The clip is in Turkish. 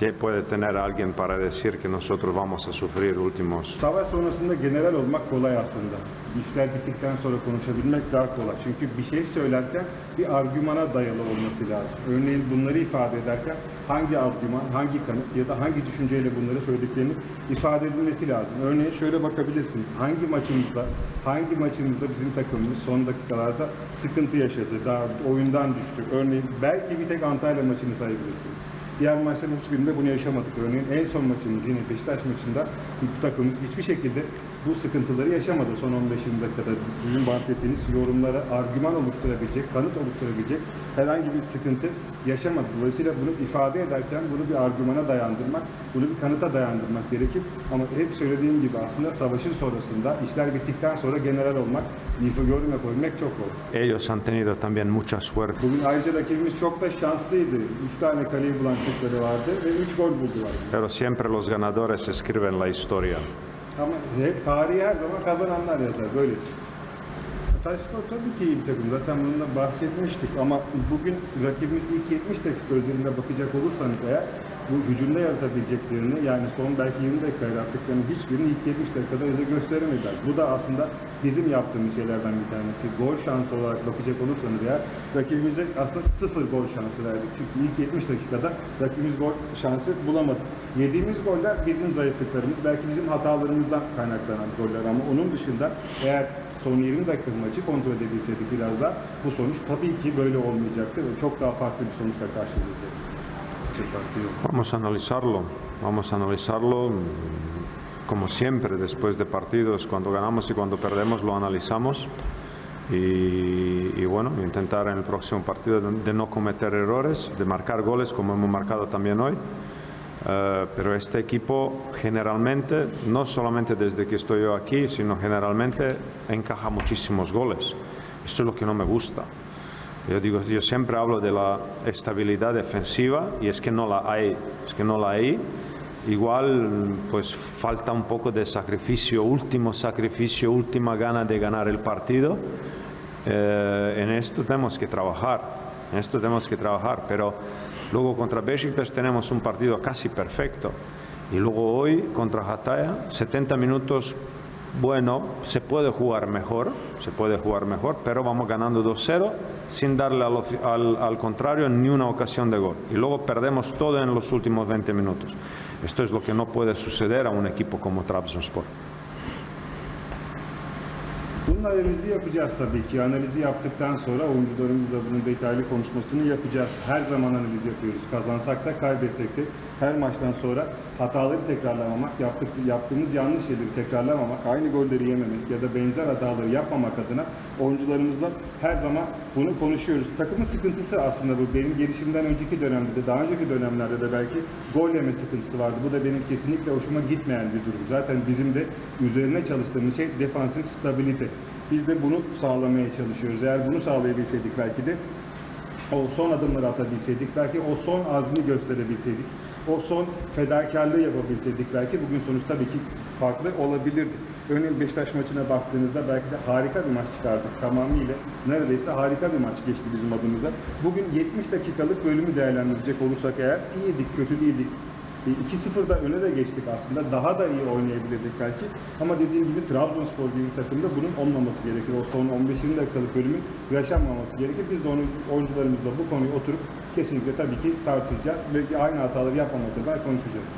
te- puede tener alguien para decir que nosotros vamos a sufrir últimos Savaş sonrasında general olmak kolay aslında. İşler bittikten sonra konuşabilmek daha kolay. Çünkü bir şey söylerken bir argümana dayalı olması lazım. Örneğin bunları ifade ederken hangi argüman, hangi kanıt ya da hangi düşünceyle bunları söylediklerini ifade edilmesi lazım. Örneğin şöyle bakabilirsiniz. Hangi maçımızda, hangi maçımızda bizim takımımız son dakikalarda sıkıntı yaşadı, daha oyundan düştü. Örneğin belki bir tek Antalya maçını sayabilirsiniz. Diğer maçların hiçbirinde bunu yaşamadık. Örneğin en son maçımız yine Beşiktaş maçında bu takımımız hiçbir şekilde bu sıkıntıları yaşamadı son 15-20 dakikada. Sizin bahsettiğiniz yorumlara argüman oluşturabilecek, kanıt oluşturabilecek herhangi bir sıkıntı yaşamadı. Dolayısıyla bunu ifade ederken bunu bir argümana dayandırmak, bunu bir kanıta dayandırmak gerekir. Ama hep söylediğim gibi aslında savaşın sonrasında, işler bittikten sonra general olmak, yorum yapabilmek çok zor. Ellos han tenido también mucha suerte. Bugün ayrıca rakibimiz çok da şanslıydı. Üç tane kaleyi bulan çocukları vardı ve üç gol buldular. Pero siempre los ganadores escriben la historia. Ama hep tarihi her zaman kazananlar yazar. Böyle. Hatayspor tabii ki iyi bir takım. Zaten bununla bahsetmiştik ama bugün rakibimiz ilk 70 dakika özelinde bakacak olursanız eğer bu hücumda yaratabileceklerini yani son belki 20 dakika yarattıklarını hiçbirini ilk 70 dakikada bize gösteremediler. Bu da aslında bizim yaptığımız şeylerden bir tanesi. Gol şansı olarak bakacak olursanız eğer rakibimize aslında sıfır gol şansı verdik. Çünkü ilk 70 dakikada rakibimiz gol şansı bulamadı. Yediğimiz goller bizim zayıflıklarımız, belki bizim hatalarımızdan kaynaklanan goller ama onun dışında eğer son 20 dakika maçı kontrol edebilseydik biraz da bu sonuç tabii ki böyle olmayacaktı ve çok daha farklı bir sonuçla karşılaşacaktı. Yok. Vamos a analizarlo, vamos a analizarlo mm, como siempre después de partidos, cuando ganamos y cuando perdemos lo analizamos y, bueno, intentar en el próximo partido de, de no cometer errores, de marcar goles como hemos marcado también hoy. Eh, pero este equipo generalmente, no solamente desde que estoy yo aquí, sino generalmente encaja muchísimos goles. Esto es lo que no me gusta. Yo digo, yo siempre hablo de la estabilidad defensiva y es que no la hay, es que no la hay. Igual pues falta un poco de sacrificio, último sacrificio, última gana de ganar el partido. Eh, en esto tenemos que trabajar, en esto tenemos que trabajar, pero luego contra Besiktas tenemos un partido casi perfecto y luego hoy contra Hataya 70 minutos bueno, se puede jugar mejor, se puede jugar mejor, pero vamos ganando 2-0 sin darle al, contrario ni una ocasión de gol. Y luego perdemos todo en los últimos 20 minutos. Esto es lo que no puede suceder a un equipo como Trabzonspor. Bunun analizi yapacağız tabii ki. Analizi yaptıktan sonra oyuncularımızla bunun detaylı konuşmasını yapacağız. Her zaman analiz yapıyoruz. Kazansak da kaybetsek de her maçtan sonra hataları tekrarlamamak, yaptık, yaptığımız yanlış şeyleri tekrarlamamak, aynı golleri yememek ya da benzer hataları yapmamak adına oyuncularımızla her zaman bunu konuşuyoruz. Takımın sıkıntısı aslında bu. Benim gelişimden önceki dönemde de, daha önceki dönemlerde de belki gol yeme sıkıntısı vardı. Bu da benim kesinlikle hoşuma gitmeyen bir durum. Zaten bizim de üzerine çalıştığımız şey defansif stabilite. Biz de bunu sağlamaya çalışıyoruz. Eğer bunu sağlayabilseydik belki de o son adımları atabilseydik, belki o son azmi gösterebilseydik, o son fedakarlığı yapabilseydik belki bugün sonuç tabii ki farklı olabilirdi. Örneğin Beşiktaş maçına baktığınızda belki de harika bir maç çıkardık. Tamamıyla neredeyse harika bir maç geçti bizim adımıza. Bugün 70 dakikalık bölümü değerlendirecek olursak eğer iyiydik, kötü değildik. E, 2-0'da öne de geçtik aslında. Daha da iyi oynayabilirdik belki. Ama dediğim gibi Trabzonspor gibi bir takımda bunun olmaması gerekir. O son 15-20 dakikalık bölümün yaşanmaması gerekir. Biz de onu, oyuncularımızla bu konuyu oturup kesinlikle tabii ki tartışacağız ve aynı hataları yapmamak kadar konuşacağız.